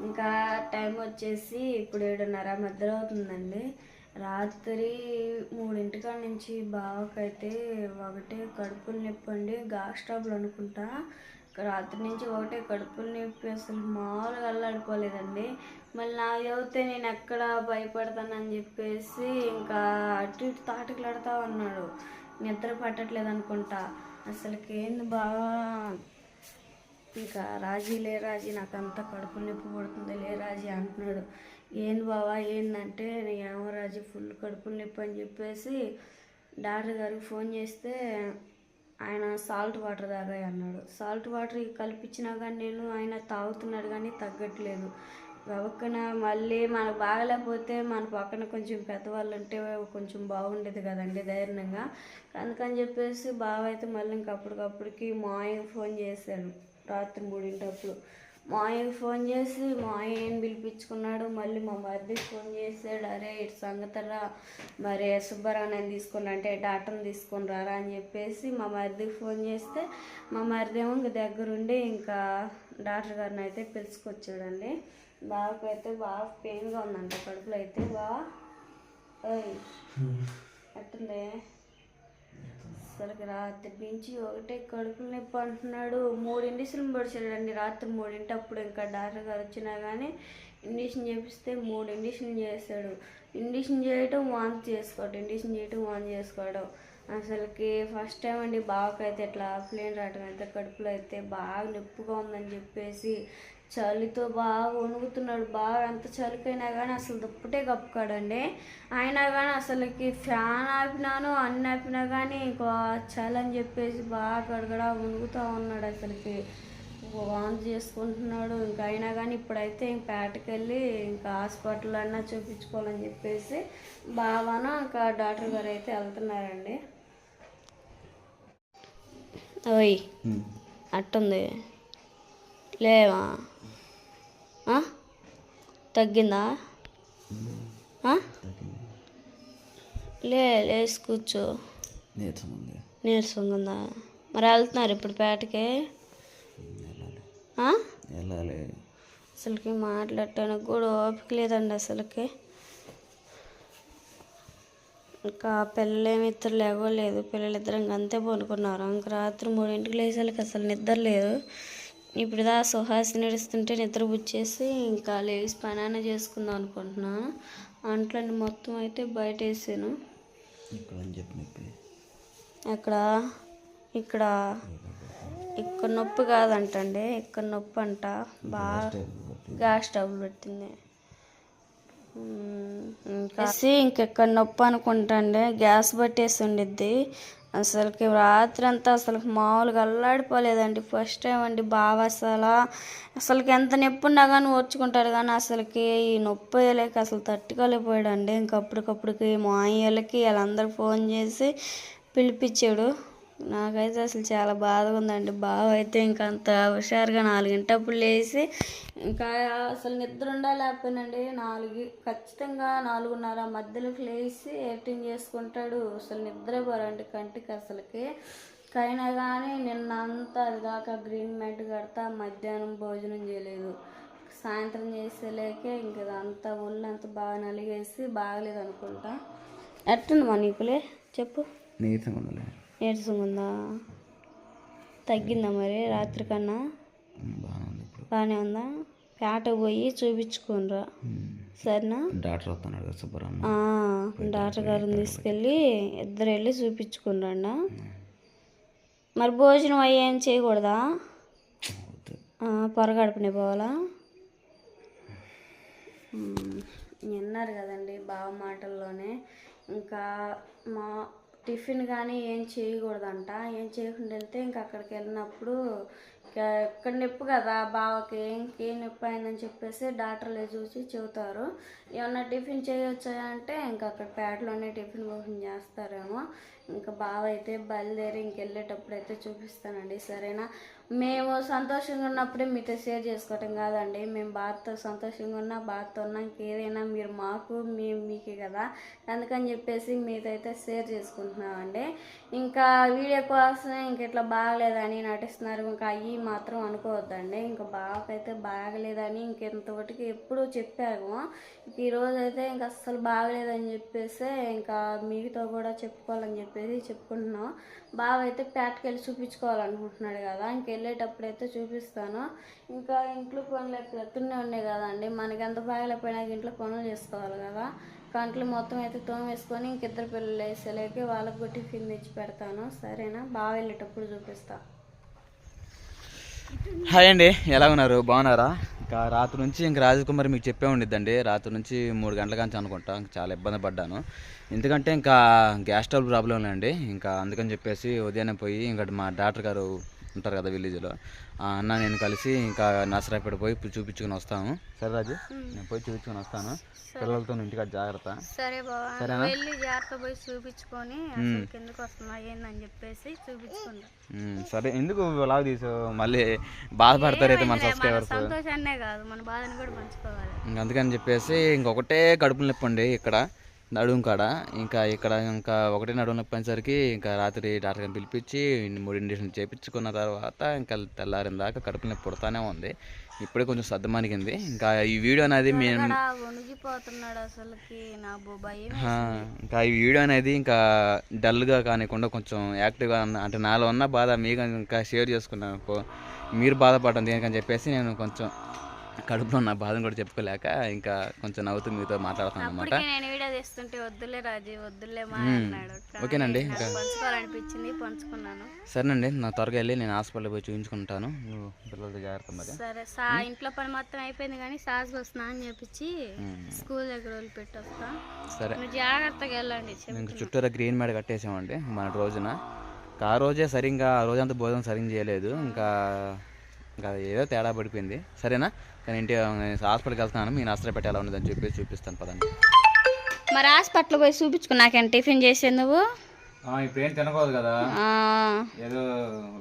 ఇంకా టైం వచ్చేసి ఇప్పుడు ఏడున్నర మధ్యలో అవుతుందండి. రాత్రి మూడింటికాడ నుంచి బావకైతే ఒకటే కడుపులు నొప్పి అండి గ్యాస్ ట్రబుల్ అనుకుంటా. రాత్రి నుంచి ఒకటే కడుపులు నొప్పి అసలు మామూలుగా అల్లాడిపోలేదండి. మళ్ళీ నా చదివితే నేను ఎక్కడ భయపడతానని చెప్పేసి ఇంకా అటు ఇటు తాటకులాడుతూ ఉన్నాడు. నిద్ర పట్టట్లేదు అనుకుంటా. అసలుకి ఏంది బాగా ఇంకా రాజీ లే రాజీ నాకు అంత కడుపు నొప్పి పడుతుంది లే రాజీ అంటున్నాడు. ఏంది బావా ఏందంటే ఏమో రాజీ ఫుల్ కడుపు నొప్పి అని చెప్పేసి డాక్టర్ గారికి ఫోన్ చేస్తే ఆయన సాల్ట్ వాటర్ తాగాయి అన్నాడు. సాల్ట్ వాటర్ కల్పించినా కానీ నేను ఆయన తాగుతున్నాడు కానీ తగ్గట్లేదు. వెవక్కన మళ్ళీ మనకు బాగలేకపోతే మన పక్కన కొంచెం పెద్దవాళ్ళు ఉంటే కొంచెం బాగుండేది కదండి ధైర్యంగా. అందుకని చెప్పేసి బావ అయితే మళ్ళీ ఇంక అప్పటికప్పటికి ఫోన్ చేశాడు. రాత్రి మూడింటప్పుడు. మాయకి ఫోన్ చేసి మాయ ఏం పిలిపించుకున్నాడు? మళ్ళీ మా మరిదికి ఫోన్ చేసాడు అరే ఇటు సంగతరా? మరి సుబ్బారావు నేను తీసుకుని అంటే డాక్టర్ని తీసుకొని రారా? అని చెప్పేసి మా మరిదికి ఫోన్ చేస్తే మా మరిది ఏమో ఇంక దగ్గరుండి ఇంకా డాక్టర్ గారిని అయితే పిలుచుకొచ్చాడండి. బావకైతే బాగా పెయిన్గా ఉందంట కడుపులో అయితే. బాగా ఓయ్ ఎట్టుంది? అసలుకి రాత్రి నుంచి ఒకటే కడుపులు నొప్పి అంటున్నాడు. మూడు ఇండిషన్ పడిచాడండి. రాత్రి మూడింటి అప్పుడు ఇంకా డాక్టర్ గారు వచ్చినా కానీ ఇండిషన్ చేపిస్తే మూడు ఇండిషన్ చేస్తాడు ఇండిషన్ చేయటం వాంతి చేసుకోవడం ఇండిషన్ చేయటం వాంతి చేసుకోవడం. అసలుకి ఫస్ట్ టైం అండి బావకైతే ఇట్లా ప్లేన్ రావటం అయితే కడుపులో అయితే బాగా నొప్పిగా ఉందని చెప్పేసి చలితో బాగా వణుకుతున్నాడు. బాగా ఎంత చలికైనా కానీ అసలు దుప్పటే కప్పుకాడండి. అయినా కానీ అసలుకి ఫ్యాన్ ఆపినాను అన్ని ఆపినా కానీ ఇంకో చలి అని చెప్పేసి బాగా గడగడ వణుకుతూ ఉన్నాడు అసలుకి. వాంతి చేసుకుంటున్నాడు. ఇంకా అయినా కానీ ఇప్పుడైతే ఇంక పేటకి వెళ్ళి ఇంకా హాస్పిటల్ అన్నా చూపించుకోవాలని చెప్పేసి బావాను ఇంకా డాక్టర్ గారు అయితే వెళ్తున్నారండి. ఓయ్ అట్టుంది. లేవా? తగ్గిందా? లే లేచి కూర్చో. నీరసంగా ఉందా మరి వెళ్తున్నారు ఇప్పుడు పేటకి? అసలుకి మాట్లాడటానికి కూడా ఓపిక లేదండి అసలుకి. ఇంకా పిల్లలేమి ఇద్దరు లేవలేదు పిల్లలిద్దరు ఇంక అంతే పడుకున్నారు. ఇంక రాత్రి మూడింటికి లేచేసరికి అసలు నిద్ర లేదు. ఇప్పుడు దా సుహాసిని నడుస్తుంటే నిద్ర బుచ్చేసి ఇంకా లేచి పనాన చేసుకుందాం అనుకుంటున్నాను అంట్లన్నీ మొత్తం అయితే బయట వేసాను ఎక్కడ? ఇక్కడ? ఇక్కడ నొప్పి కాదంటండి. ఇక్కడ నొప్పి అంట. బాగా గ్యాస్ ట్రబుల్ పెట్టింది. ఇంకా ఇంకెక్కడ నొప్పి అనుకుంటాండి. గ్యాస్ పట్టేసి ఉండిద్ది. అసలుకి రాత్రి అంతా అసలు మామూలుగా అల్లాడిపోలేదండి. ఫస్ట్ టైం అండి బాగా అసలు. అసలుకి ఎంత నొప్పి ఉన్నా కానీ ఓర్చుకుంటారు కానీ అసలుకి ఈ నొప్పి వేయలేక అసలు తట్టుకోలేకపోయాడండి. ఇంకప్పటికప్పటికి మా అయ్యలకి వాళ్ళందరూ ఫోన్ చేసి పిలిపించాడు. నాకైతే అసలు చాలా బాధగా ఉందండి బావ అయితే ఇంకా అంత హుషారుగా నాలుగింటప్పుడు లేచి ఇంకా అసలు నిద్ర ఉండలేకపోయినండి నాలుగు ఖచ్చితంగా నాలుగున్నర మధ్యలోకి లేచి ఎడిటింగ్ చేసుకుంటాడు. అసలు నిద్ర పోరండి కంటికి అసలుకి. కైనా కానీ నిన్న అంతా అది కాక గ్రీన్ మ్యాట్ కడతా మధ్యాహ్నం భోజనం చేయలేదు. సాయంత్రం చేసేలేకే ఇంక ఇదంతా ఒళ్ళంతా బాగా నలిగేసి బాగలేదు అనుకుంటా ఎట్టుంది మా నీకులే? చెప్పు. నీరసం నీరసంగా ఉందా తగ్గిందా మరి రాత్రి కన్నా? బాగానే ఉంది పేటకు పోయి చూపించుకోనరా. సరేనా? డాక్టర్ వస్తున్నాడు కదా డాక్టర్ గారిని తీసుకెళ్ళి ఇద్దరు వెళ్ళి చూపించుకున్నాడా మరి భోజనం అయ్యి చేయకూడదా? పొరగడుపునే పోవాలా. విన్నారు కదండి బావ మాటల్లోనే. ఇంకా మా టిఫిన్ కానీ ఏం చేయకూడదంట. ఏం చేయకుండా వెళ్తే ఇంక అక్కడికి వెళ్ళినప్పుడు ఇక్కడ నొప్పి కదా బావకి ఇంకేం నొప్పి అయిందని చెప్పేసి డాక్టర్లు చూసి చెబుతారు. ఏమన్నా టిఫిన్ చేయొచ్చా అంటే ఇంకా అక్కడ పేటలోనే టిఫిన్ ఓపెన్ చేస్తారేమో. ఇంకా బావ అయితే బయలుదేరి ఇంకెళ్ళేటప్పుడు అయితే చూపిస్తానండి. సరేనా? మేము సంతోషంగా ఉన్నప్పుడే మీతో షేర్ చేసుకోవటం కాదండి. మేము బాధతో సంతోషంగా ఉన్నా బాధతో ఉన్నాక ఏదైనా మీరు మాకు మేము మీకే కదా. అందుకని చెప్పేసి మీతో అయితే షేర్ చేసుకుంటున్నామండి. ఇంకా వీడియో కోసం ఇంక ఇట్లా బాగలేదని నటిస్తున్నారు ఇంకా అయ్యి మాత్రం అనుకోవద్దండి. ఇంకా బాగైతే బాగలేదని ఇంకెంతవరకు ఎప్పుడూ చెప్పాము. ఇంక ఈరోజు అయితే ఇంకా అస్సలు బాగలేదని చెప్పేసి ఇంకా మీతో కూడా చెప్పుకోవాలని చెప్పేసి చెప్పుకుంటున్నాం. బావ అయితే పేటకెళ్ళి చూపించుకోవాలనుకుంటున్నాడు కదా ఇంకెళ్ళేటప్పుడు అయితే చూపిస్తాను. ఇంకా ఇంట్లో పనులు ఎత్తునే ఉన్నాయి కదండి మనకి ఎంత బాగలేకపోయినా ఇంట్లో పనులు చేసుకోవాలి కదా. కంట్లు మొత్తం అయితే తోమేసుకొని ఇంక ఇద్దరు పిల్లలు వేసేలేక వాళ్ళకి కూడా టిఫిన్ తెచ్చి పెడతాను. సరేనా? బాగా వెళ్ళేటప్పుడు చూపిస్తా. హాయ్ అండి. ఎలా ఉన్నారు? బాగున్నారా? ఇంకా రాత్రి నుంచి ఇంక రాజకుమారి మీకు చెప్పే ఉండిద్దండి. రాత్రి నుంచి మూడు గంటల నుంచి అనుకుంటా. చాలా ఇబ్బంది పడ్డాను. ఎందుకంటే ఇంకా గ్యాస్ స్టవ్ ప్రాబ్లం అండి ఇంకా అందుకని చెప్పేసి ఉదయాన్నే పోయి ఇంకా మా డాక్టర్ గారు ఉంటారు కదా విలేజ్లో. అన్న నేను కలిసి ఇంకా నర్సరాపేట పోయి చూపించుకొని వస్తాము సరే రాజు నేను పోయి చూపించుకొని వస్తాను. పిల్లలతో ఇంటికాడ జాగ్రత్త. సరే బాబా సరేనా? వెళ్ళి జాగ్రత్త పోయి చూపించుకొని అసలు కిందకు వస్తున్నా ఏందని చెప్పేసి చూపించుకుంటా ఉమ్, సరే. ఎందుకు లాగ్ తీసు మళ్ళీ బాధపడతారైతే మన సబ్స్క్రైబర్స్. సంతోషాన్నే కాదు మన బాధని కూడా పంచుకోవాలి. ఇంక అందుకని చెప్పేసి ఇంకొకటే కడుపులు నొప్పి అండి ఇక్కడ. నడుము కాడ. ఇంకా ఇక్కడ ఇంకా ఒకటే నడుము నొప్పి అనేసరికి ఇంకా రాత్రి డాక్టర్ గారిని పిలిపించి మూడు ఇంజక్షన్ చేయించుకున్న తర్వాత ఇంకా తెల్లారిన దాకా కడుపు నొప్పి పుడతానే ఉంది. ఇప్పుడే కొంచెం సర్దమానికింది ఇంకా ఈ వీడియో అనేది మేము ఇంకా ఈ వీడియో అనేది ఇంకా డల్గా కానికుండా కొంచెం యాక్టివ్గా అంటే నాలో ఉన్న బాధ మీకు ఇంకా షేర్ చేసుకున్నాను. మీరు బాధపడడం దేనికని చెప్పేసి నేను కొంచెం కడుపులో ఉన్న బాధను కూడా చెప్పుకోలేక ఇంకా కొంచెం నవ్వుతూ మీతో మాట్లాడుతున్నాను అనమాట నేను వీడియో తీస్తుంటే వద్దులే రాజు వద్దులే ఓకేనండి ఇంకా పంచుకోవాలనిపించింది పంచుకున్నాను. సరేనండి నా త్వరగా వెళ్ళి నేను హాస్పిటల్ పోయి చూపించుకుంటాను నువ్వు పిల్లలతో జాగ్రత్త మరి. సరే సా ఇంట్లో పని మొత్తం అయిపోయింది కానీ సాసుకు స్నానం చేపించి స్కూల్ దగ్గర వదిలిపెట్టి వస్తా సరే జాగ్రత్తగా వెళ్ళండి చుట్టూరా గ్రీన్ మ్యాట్ కట్టేసామండి మన రోజున. ఆ రోజే సరిగ్గా ఆ రోజంతా భోజనం సరిగ్గా చేయలేదు. ఇంకా ఇంకా ఏదో తేడా పడిపోయింది. సరేనా? కానీ ఇంటి నేను హాస్పిటల్కి వెళ్తున్నాను. మీ నష్టపెట్టి ఎలా ఉండదని చెప్పేసి చూపిస్తాను పదండి. మరి హాస్పిటల్ పోయి చూపించుకున్నాకేం టిఫిన్ చేసే నువ్వు? ఇప్పుడు ఏం తినకూడదు కదా. ఏదో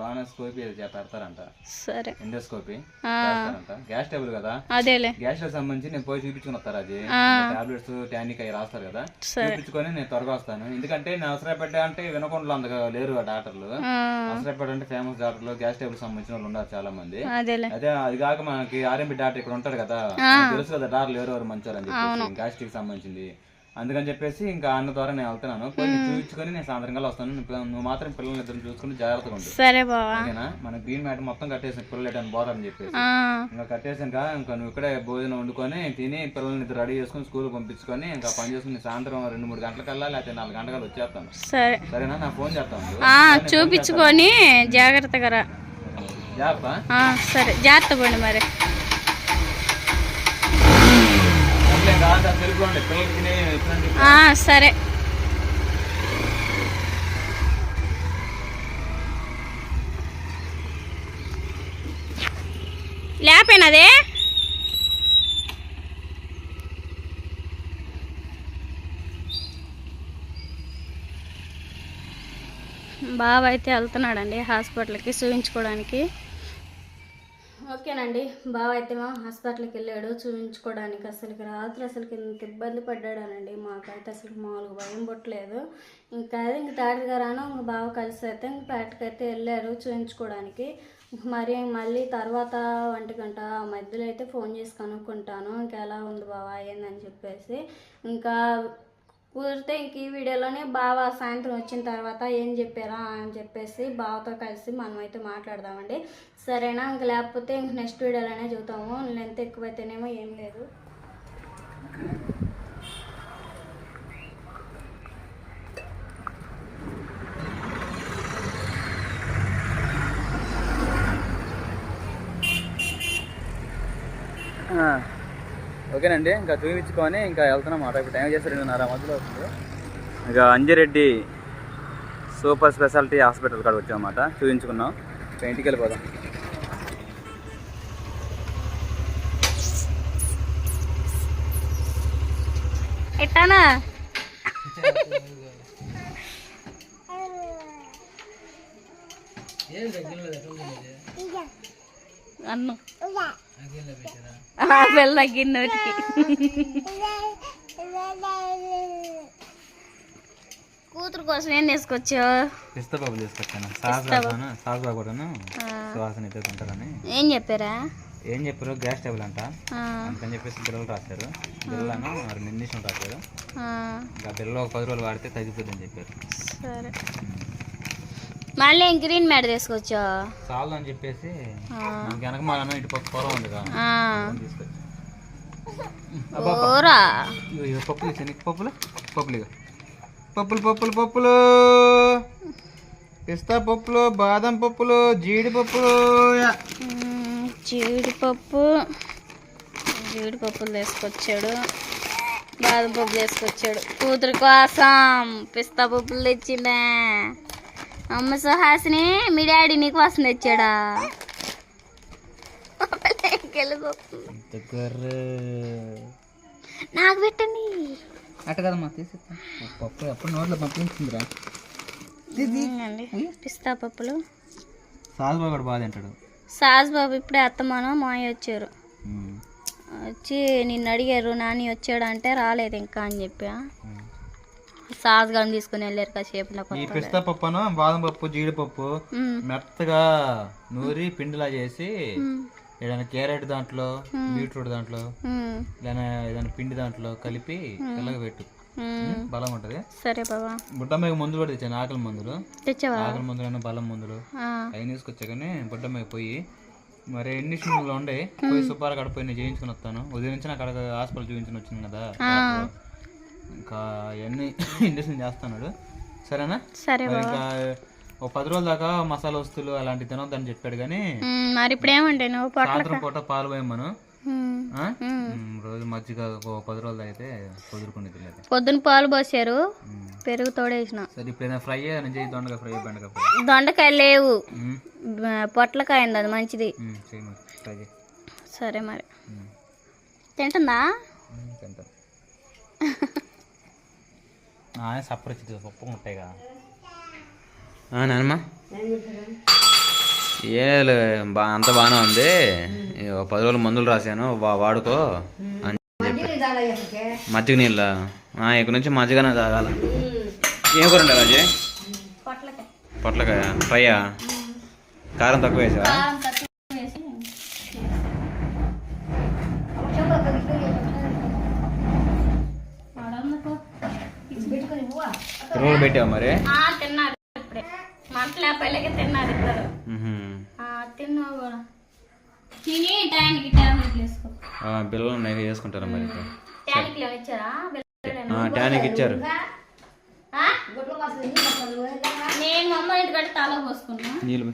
లానోస్కోపీ పెడతారంట సరే. ఎండోస్కోపీ గ్యాస్ టేబుల్ కదా. అదేలే. గ్యాస్కి సంబంధించి నేను పోయి చూపించుకుని వస్తాను అది టాబ్లెట్స్ టానిక్ అవి రాస్తారు కదా. చూపించుకొని నేను త్వరగా వస్తాను. ఎందుకంటే నేను అవసరపడ్డా అంటే వినకుండా అంతగా లేరు ఆ డాక్టర్లు. అవసరపడ్డ అంటే ఫేమస్ డాక్టర్లు గ్యాస్ టేబుల్ సంబంధించిన వాళ్ళు ఉన్నారు చాలా మంది అదే అది కాక మనకి ఆర్ఎంపీ డాక్టర్ ఇక్కడ ఉంటాడు కదా. తెలుసు కదా డాక్టర్లు ఎవరెవరు మంచోరు అని చెప్పేసి గ్యాస్ట్రిక్ సంబంధించింది. అందుకని చెప్పేసి ఇంకా అన్న ద్వారా నేను వెళ్తున్నాను. పోయి నేను చూపించుకొని నేను సాయంత్రం కల్లా వస్తాను నువ్వు మాత్రం పిల్లల్ని ఇద్దరు చూసుకుని జాగ్రత్తగా ఉండు. సరే బావా. ఓకేనా? మన గ్రీన్ మ్యాట్ మొత్తం కట్టేసాను. పిల్లలు ఎటని పోతారని చెప్పేసి. ఆ, ఇంకా కట్టేసాక ఇంకా నువ్వు ఇక్కడే భోజనం వండుకొని తిని పిల్లల్ని ఇద్దరు రెడీ చేసుకుని స్కూల్ పంపించుకొని ఇంకా పని చేసుకుని సాయంత్రం రెండు మూడు గంటలకల్లా లేకపోతే నాలుగు గంటలకల్లా వచ్చేస్తాను. సరే. సరేనా? నా ఫోన్ చేస్తాను. చూపించుకొని జాగ్రత్తగా రా. సరే. జాగ్రత్త పండి మరి అట్లే కాదు తెలుసుకోండి పిల్లలకి తినే ఇట్లాంటి ఆ, సరే. లేపేనదే బావ అయితే వెళ్తున్నాడండి హాస్పిటల్కి చూపించుకోవడానికి ఓకేనండి. బావ అయితే మా హాస్పిటల్కి వెళ్ళాడు చూపించుకోవడానికి అసలుకి రాత్రి అసలుకి ఇంత ఇబ్బంది పడ్డాడానండి. మాకైతే అసలు మామూలుగా భయం పుట్టలేదు. ఇంకా అదే ఇంక డాక్టర్ గారు ఇంక బావ కలిసి అయితే ఇంక పేటకి అయితే వెళ్ళారు చూపించుకోవడానికి మరి మళ్ళీ తర్వాత వంటి గంట మధ్యలో అయితే ఫోన్ చేసి కనుక్కుంటాను. ఇంకా ఎలా ఉంది బావా ఏందని చెప్పేసి. ఇంకా కుదిరితే ఇంక ఈ వీడియోలోనే బావ సాయంత్రం వచ్చిన తర్వాత ఏం చెప్పారా అని చెప్పేసి బావతో కలిసి మనమైతే మాట్లాడదామండి. సరేనా? ఇంక లేకపోతే ఇంక నెక్స్ట్ వీడియోలోనే చూద్దాము. లెంత్ ఎక్కువైతేనేమో ఏం లేదు. ఓకేనండి ఇంకా చూపించుకొని ఇంకా వెళ్తున్నాం మాట ఇప్పుడు టైం చేసి రెండున్నర మధ్యలో వస్తుంది ఇంకా అంజిరెడ్డి సూపర్ స్పెషాలిటీ హాస్పిటల్ కాడ వచ్చామన్నమాట. చూపించుకున్నాం. ఇంకా ఇంటికి వెళ్ళిపోదాం. అన్నం. బెల్ల తగ్గినోటికి కూతురు కోసం ఏం తీసుకొచ్చావు? పిస్తా బాబు తీసుకొచ్చాను. సాస్ బాబును సాస్ బాబు కూడాను సువాసన ఇద్దరు ఏం చెప్పారా? ఏం చెప్పారు గ్యాస్ టేబుల్ అంట. అందుకని చెప్పేసి బిల్లలు రాశారు. బిల్లను రెండు ఇండిషన్ రాశారు. ఆ, ఇంకా బిల్లలో ఒక పది రోజులు వాడితే తగ్గిపోతుందని చెప్పారు. సరే. మళ్ళీ గ్రీన్ మ్యాట్ తీసుకొచ్చావు చాలు అని చెప్పేసి వెనక మన ఇటు పక్క పొలం ఉంది కదా. తీసుకొచ్చి. పప్పులు పప్పులు? పప్పులు పప్పులు పప్పులు పప్పులు. పిస్తా పప్పులు బాదం పప్పులు జీడిపప్పులు జీడిపప్పు. జీడిపప్పులు తీసుకొచ్చాడు. బాదం పప్పులు తీసుకొచ్చాడు. కూతురు కోసం పిస్తా పప్పులు తెచ్చిండే అమ్మ సుహాసిని మీ డాడీ నీ కోసం తెచ్చాడా? నాకు పెట్టండి. అట్ట కదమ్మా తీసిస్తా. పప్పు ఎప్పుడు నోట్లో పంపించిందిరా. పిస్తా పప్పులు. సాస్ బాగా కూడా బాగా తింటాడు. సాజ్ బాబు ఇప్పుడే అత్తమాను మాయ వచ్చారు. వచ్చి నిన్ను అడిగారు నాని వచ్చాడంటే రాలేదు ఇంకా అని చెప్పా. సాజ్ గాని తీసుకుని వెళ్ళారు కాసేపులో ఈ పిస్తా పప్పును బాదం పప్పు జీడిపప్పు మెత్తగా నూరి పిండిలా చేసి ఏదైనా క్యారెట్ దాంట్లో బీట్రూట్ దాంట్లో ఏదైనా ఏదైనా పిండి దాంట్లో కలిపి తెల్లగా పెట్టు బలం ఉంటది. సరే బాబా బుడ్డమ్మకి మందులు కూడా తెచ్చాను ఆకలి మందులు. తెచ్చావా? ఆకలి మందులు బలం మందులు. అవి తీసుకొచ్చా కానీ బుడ్డమ్మకి పోయి మరి ఎన్ని లో ఉండే పోయి సుబ్బారా కాడ పోయి నేను చేయించుకుని వస్తాను. ఉదయం నుంచి నాకు అక్కడ హాస్పిటల్ చూపించుకుని వచ్చింది కదా. ఇంకా అవన్నీ ఇంజక్షన్ చేస్తున్నాడు. సరేనా? సరే ఇంకా ఒక పది రోజుల దాకా మసాలా వస్తువులు అలాంటివి తినొద్దని చెప్పాడు కానీ మరి ఇప్పుడు ఏమంటే సాయంత్రం పూట పాలు? ఉమ్, రోజు మజ్జిగ పది రోజులు అయితే కుదురుకునేది లేదు పొద్దున పాలు పోసారు పెరుగు తోడేసిన. సరే ఇప్పుడు ఏదైనా ఫ్రై చేయి దొండగా ఫ్రై ఫ్రై. దొండకాయ లేవు. పొట్లకాయ ఉంది అది మంచిది. సరే మరి. తింటుందా? తింటా. వచ్చింది పప్పు ఉంటాయి కదా నానమ్మ. ఏ బా అంత బాగానే ఉంది. పది రోజులు మందులు రాశాను వాడుకో అని చెప్పి. మజ్జిగ నీళ్ళ ఇక్కడ నుంచి మజ్జిగనే తాగాల. ఏం కూర ఉండే రాజే పొట్లకాయ. పొట్లకాయ ఫ్రైయా? కారం తక్కువ వేసావా? రోల్ పెట్టావా మరి? బిల్లలు ఉన్నాయి వేసుకుంటారా మరి టానిక్ ఇచ్చారు? ఆ? నేను మా అమ్మ ఇంటి కట్టి తల పోసుకున్నా. నీళ్ళు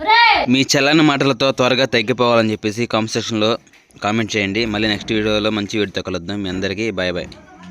రే మీ చల్లని మాటలతో త్వరగా తగ్గిపోవాలని చెప్పేసి కామెంట్ సెక్షన్లో కామెంట్ చేయండి. మళ్ళీ నెక్స్ట్ వీడియోలో మంచి వీడియోతో కలుద్దాం. మీ అందరికీ బాయ్ బాయ్.